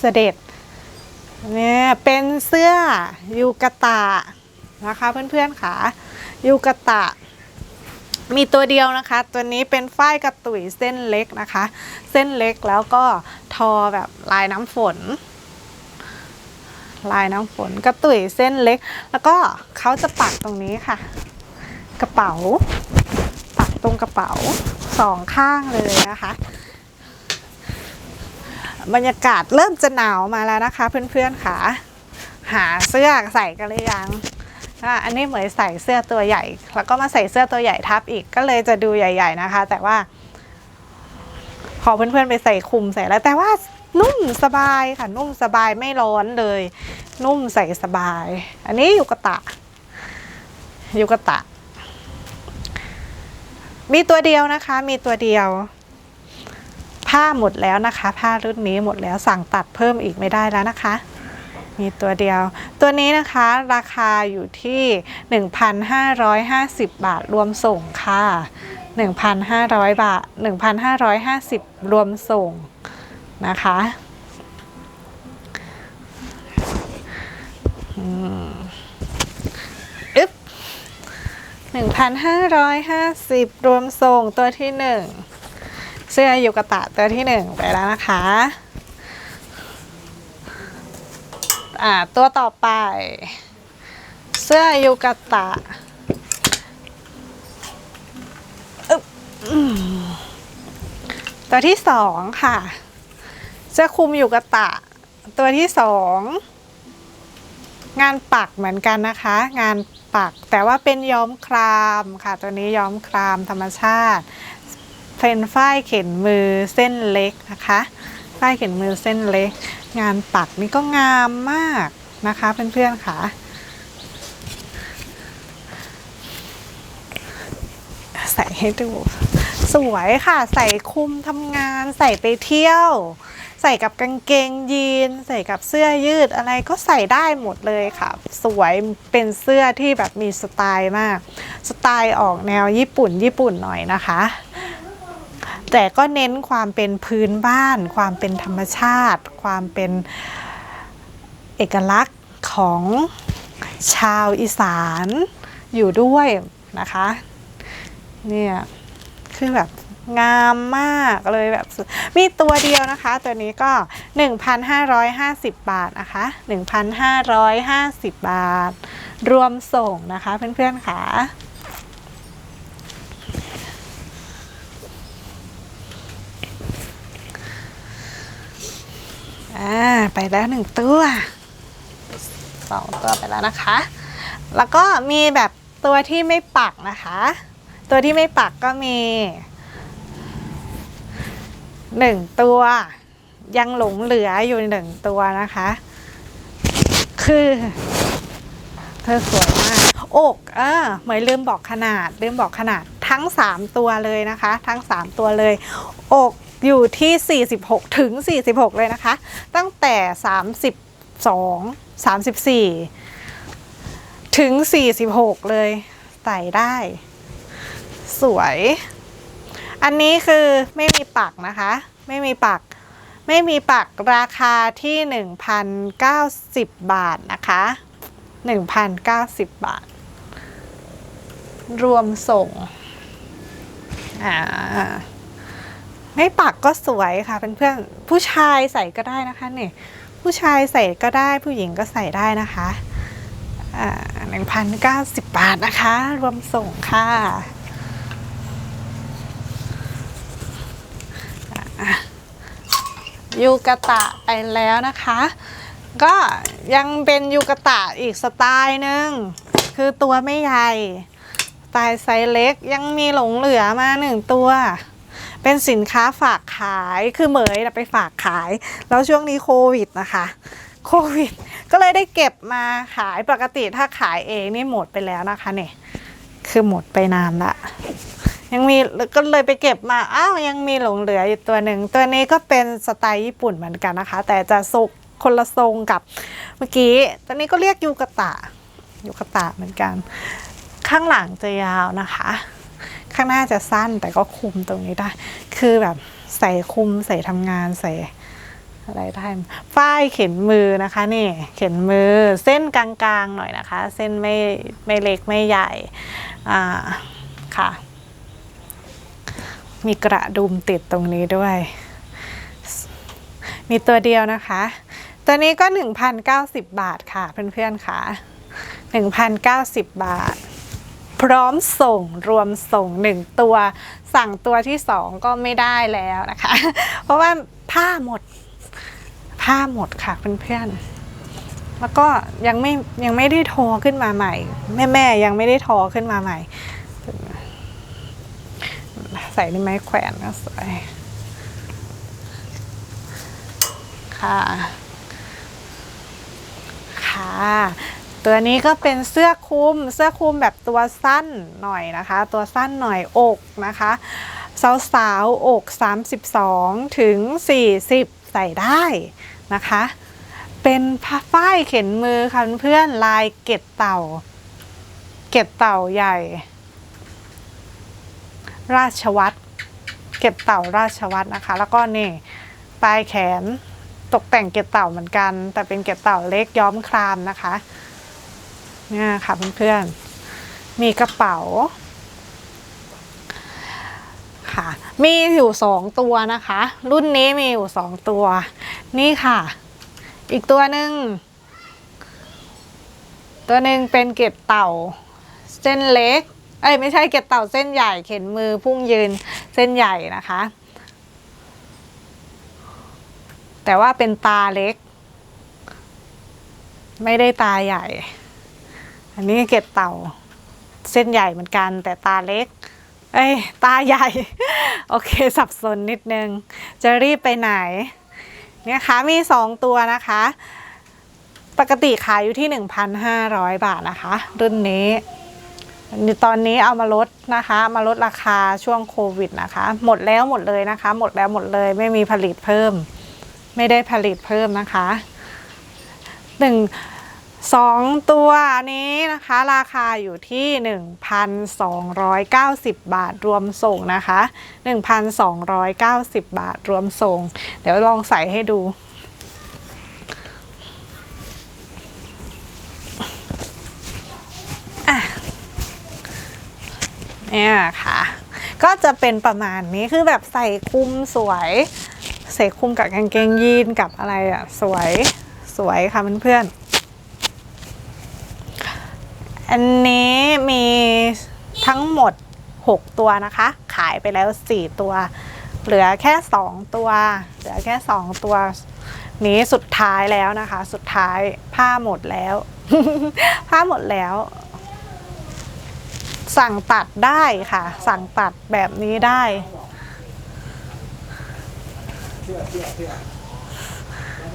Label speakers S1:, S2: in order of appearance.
S1: เสด็จเนี่ยเป็นเสื้อยูกะตะนะคะเพื่อนๆค่ะยูกะตะ มีตัวเดียวนะคะ ตัวนี้เป็นฝ้ายกระตุยเส้นเล็กนะคะ เส้นเล็กแล้วก็ทอแบบลายน้ำฝน ลายน้ำฝนกระตุยเส้นเล็ก แล้วก็เขาจะปักตรงนี้ค่ะ กระเป๋า ปักตรงกระเป๋าสองข้างเลยนะคะ บรรยากาศเริ่มจะหนาวมาแล้วนะคะ เพื่อนๆค่ะ หาเสื้อใส่กันหรือยังอันนี้เหมยใส่เสื้อตัวใหญ่ แล้วก็มาใส่เสื้อตัวใหญ่ทับอีกก็เลยจะดูใหญ่ ๆนะคะ แต่ว่าพอเพื่อนๆไปใส่คลุมใส่แล้ว แต่ว่านุ่มสบายค่ะ นุ่มสบายไม่ร้อนเลย นุ่มใส่สบาย อันนี้ยูกะตะยูกะตะ มีตัวเดียวนะคะ มีตัวเดียว ผ้าหมดแล้วนะคะ ผ้ารุ่นนี้หมดแล้วสั่งตัดเพิ่มอีกไม่ได้แล้วนะคะ มีตัวเดียว ตัวนี้นะคะราคาอยู่ที่ 1,550 บาทรวมส่งค่ะ 1,500 บาท 1,550 รวมส่งนะคะอึ๊บ1,550 รวมส่งตัวที่หนึ่ง เสื้อยูกตะตัวที่หนึ่งไปแล้วนะคะอ่าตัวต่อไป เสื้อยูกตะตัวที่สองค่ะ เสื้อคลุมยูกตะ ตัวที่สองงานปักเหมือนกันนะคะ งานปักแต่ว่าเป็นย้อมครามค่ะ ตัวนี้ย้อมครามธรรมชาติ เป็นฝ้ายเข็นมือเส้นเล็กนะคะฝ้ายเข็นมือเส้นเล็ก งานปักนี่ก็งามมากนะคะเพื่อนๆค่ะใส่ให้ดูสวยค่ะ ใส่คุมทำงาน ใส่ไปเที่ยว ใส่กับกางเกงยีน ใส่กับเสื้อยืดอะไรก็ใส่ได้หมดเลยค่ะ สวยเป็นเสื้อที่แบบมีสไตล์มาก สไตล์ออกแนวญี่ปุ่นญี่ปุ่นหน่อยนะคะ แต่ก็เน้นความเป็นพื้นบ้าน ความเป็นธรรมชาติ ความเป็นเอกลักษณ์ของชาวอีสานอยู่ด้วยนะคะเนี่ยคือแบบงามมากเลยแบบมีตัวเดียวนะคะ ตัวนี้ก็ 1,550 บาทนะคะ1,550 บาท รวมส่งนะคะเพื่อนๆค่ะ อ่าไปแล้วหนึ่งตัวสองตัวไปแล้วนะคะ แล้วก็มีแบบตัวที่ไม่ปักนะคะ ตัวที่ไม่ปักก็มีหนึ่งตัวยังหลงเหลืออยู่หนึ่งตัวนะคะ คือเธอสวยมากอกเออเหมยลืมบอกขนาดลืมบอกขนาดทั้ง3ตัวเลยนะคะ ทั้ง3ตัวเลย อก อยู่ที่ 46 ถึง 46 เลยนะคะ ตั้งแต่ 32 34 ถึง 46 เลยใส่ได้ สวย อันนี้คือไม่มีปักนะคะ ไม่มีปัก ไม่มีปักราคาที่ 1,090 บาทนะคะ 1,090 บาท รวมส่ง อ่า ไม่ปักก็สวยค่ะเพื่อนๆผู้ชายใส่ก็ได้นะคะเนี่ยผู้ชายใส่ก็ได้ผู้หญิงก็ใส่ได้นะคะหนึ่งพันเก้าสิบบาทนะคะ รวมส่งค่ะอะยูกะตะไปแล้วนะคะ ก็ยังเป็นยูกะตะอีกสไตล์หนึ่งคือตัวไม่ใหญ่ สไตล์ไซส์เล็กยังมีหลงเหลือมาหนึ่งตัว เป็นสินค้าฝากขายคือเหมยไปฝากขาย แล้วช่วงนี้โควิดนะคะโควิด ก็เลยได้เก็บมาขายปกติถ้าขายเองนี่หมดไปแล้วนะคะเนี่ยคือหมดไปนานละยังมีก็เลยไปเก็บมาอ้าวยังมีหลงเหลืออยู่ตัวหนึ่งตัวนี้ก็เป็นสไตล์ญี่ปุ่นเหมือนกันนะคะ แต่จะสุกคนละทรงกับเมื่อกี้ตัวนี้ก็เรียกยูกะตะยูกะตะเหมือนกัน ข้างหลังจะยาวนะคะ ข้างหน้าจะสั้นแต่ก็คุมตรงนี้ได้ คือแบบใส่คุมใส่ทำงานใส่อะไรได้ฝ้ายเข็นมือนะคะนี่เข็นมือเส้นกลางๆหน่อยนะคะ เส้นไม่ไม่เล็กไม่ใหญ่อ่าค่ะ มีกระดุมติดตรงนี้ด้วย มีตัวเดียวนะคะ ตัวนี้ก็ 1,090 บาทค่ะเพื่อนๆค่ะ 1,090 บาท พร้อมส่งรวมส่ง1ตัว สั่งตัวที่2ก็ไม่ได้แล้วนะคะ เพราะว่าผ้าหมด ผ้าหมดค่ะเพื่อนๆแล้วก็ยังไม่ยังไม่ได้ทอขึ้นมาใหม่ แม่ๆยังไม่ได้ทอขึ้นมาใหม่ ใส่ในไม้แขวนก็สวยค่ะค่ะ ตัวนี้ก็เป็นเสื้อคลุม เสื้อคลุมแบบตัวสั้นหน่อยนะคะ ตัวสั้นหน่อยอกนะคะสาวๆอก 32 ถึง 40 ใส่ได้นะคะ เป็นผ้าฝ้ายเข็นมือค่ะเพื่อนลายเก็ดเต่า เก็ดเต่าใหญ่ ราชวัตรเก็บเต่าราชวัตรนะคะ แล้วก็นี่ปลายแขนตกแต่งเก็บเต่าเหมือนกัน แต่เป็นเก็บเต่าเล็กย้อมครามนะคะ เนี่ยค่ะเพื่อนๆ มีกระเป๋า ค่ะ มีอยู่สองตัวนะคะ รุ่นนี้มีอยู่สองตัว นี่ค่ะ อีกตัวหนึ่ง ตัวหนึ่งเป็นเก็บเต่า เส้นเล็ก เอ้ยไม่ใช่เก็บเต่าเส้นใหญ่เข็นมือพุ่งยืนเส้นใหญ่นะคะ แต่ว่าเป็นตาเล็ก ไม่ได้ตาใหญ่ อันนี้เก็บเต่า เส้นใหญ่เหมือนกัน แต่ตาเล็ก เอ้ย ตาใหญ่ โอเค สับสนนิดนึง จะรีบไปไหน เนี่ยคะมีสองตัวนะคะ ปกติขายอยู่ที่ 1,500 บาทนะคะ รุ่นนี้ตอนนี้เอามาลดนะคะ มาลดราคาช่วงโควิดนะคะ หมดแล้วหมดเลยนะคะ หมดแล้วหมดเลยไม่มีผลิตเพิ่ม ไม่ได้ผลิตเพิ่มนะคะหนึ่ง สองตัวนี้นะคะราคาอยู่ที่ 1,290 บาทรวมส่งนะคะ 1,290 บาทรวมส่ง เดี๋ยวลองใส่ให้ดูเนี่ยค่ะ ก็จะเป็นประมาณนี้คือแบบใส่คุมสวย ใส่คุมกับกางเกงยีนกับอะไรอะ สวยสวยค่ะเพื่อนๆ อันนี้มีทั้งหมด 6 ตัวนะคะ ขายไปแล้ว 4 ตัว เหลือแค่ 2 ตัว เหลือแค่ 2 ตัว นี้สุดท้ายแล้วนะคะ สุดท้ายผ้าหมดแล้ว ผ้าหมดแล้ว สั่งตัดได้ค่ะ สั่งตัดแบบนี้ได้